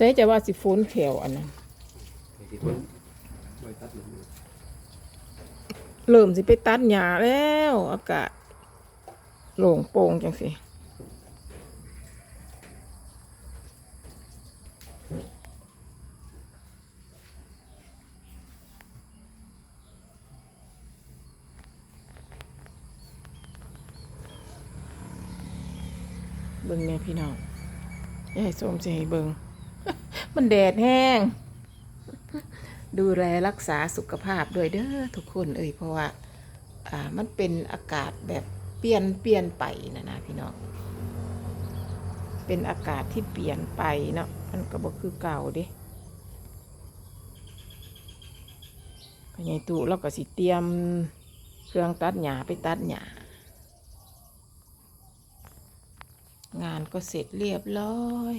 ใช้จะว่าสิฝนแขวอันนั้นไอ้ที่คนไว้ตัดหนึ่งเริ่มสิไปตัดหญ้าแล้ว อากาศโล่งโปร่งจังสิเบิ่งแม่พี่น้องยายส้มจะให้เบิ่ง มันแดดแห้ง ดูแลรักษาสุขภาพด้วยเด้อทุกคนเอ่ยเพราะว่า อ่ามันเป็นอากาศแบบเปลี่ยนเปลี่ยนไปนะนะพี่น้องเป็นอากาศที่เปลี่ยนไปเนาะมันก็บอกคือเก่าเด้พญายตุเราก็สิเตรียมเครื่องตัดหญ้าไปตัดหญ้างานก็เสร็จเรียบร้อย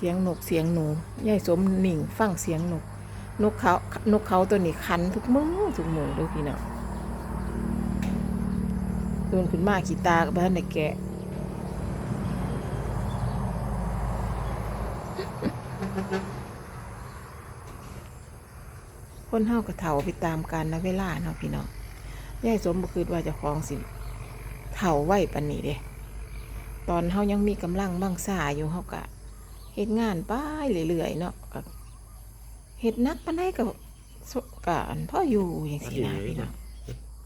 สียงนกเสียงหนูยายสมหนิ่งฟังเสียงนก นกเขานกเขาตัวนี้คันทุกมือทุกมือเลยพี่น้องเดินขึ้นมาขีตากับบ้านในแกะคนเฮากับเถาไปตามกันนะเวลาเนาะพี่น้องยายสมบ่คิดว่าจะคลองสิเถาไหวปันนี้เด้ตอนเฮายังมีกำลังบังซ่าอยู่เฮากะ ฮ็ดงานไปเรื่อยๆเนาะก็เฮ็ดหนักปานใดก็สกอันพ่ออยู่อย่างซี่นะพี่น้อง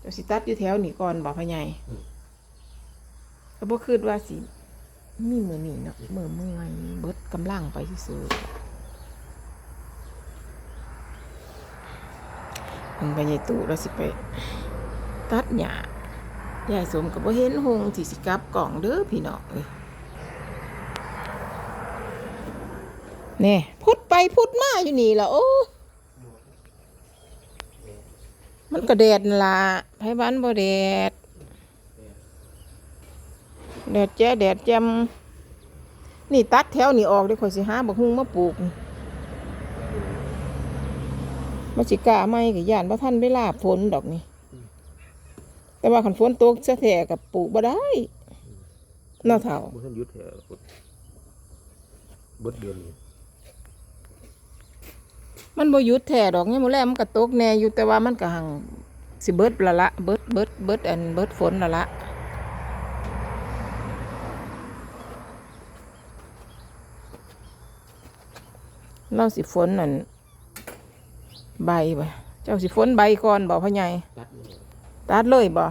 เจ้าสิตัดอยู่แถวนี้ก่อนบ่พ่อใหญ่ก็บ่คิดว่าสิมีมื้อนี้เนาะมื้อเมื่อยเบิดกำลังไปซื่อๆเพิ่นไปใหญ่ตู้เราสิไป ตัดหญ้ายายสมกับว่าเห็นหงที่สิกลับกล่องเด้อพี่น้องเอ้ย น่พุดไปพุดมาอยู่นี่ละโอ้มันก็แดดนั่นละไผบ้านบ่แดดแดดแจ้แดดแจมนี่ตัดแถวนี่ออกเดี๋ยวข่อยสิหาบักฮุงมาปลูกมาสิกล้าไม่กับย่านบ่ทันเวลาฝนดอกนี่แต่ว่าขันฝนตกซะแท้กับปลูกบ่ได้เน่าะเท่าบ่ทันหยุดแถวเบิดเดือนนี้ มันบ่หยุดแท้ดอกเนี่ยามมื้อแรกมันก็ตกแน่อยู่แต่ว่ามันก็หังสิเบิดละละเบิดเบิดเบิดอันเบิดฝนละละเราสิฝนนั่นใบบ่เจ้าสิฝนใบก่อนบ่พ่อใหญ่ตัดเลยตัดเลยบ่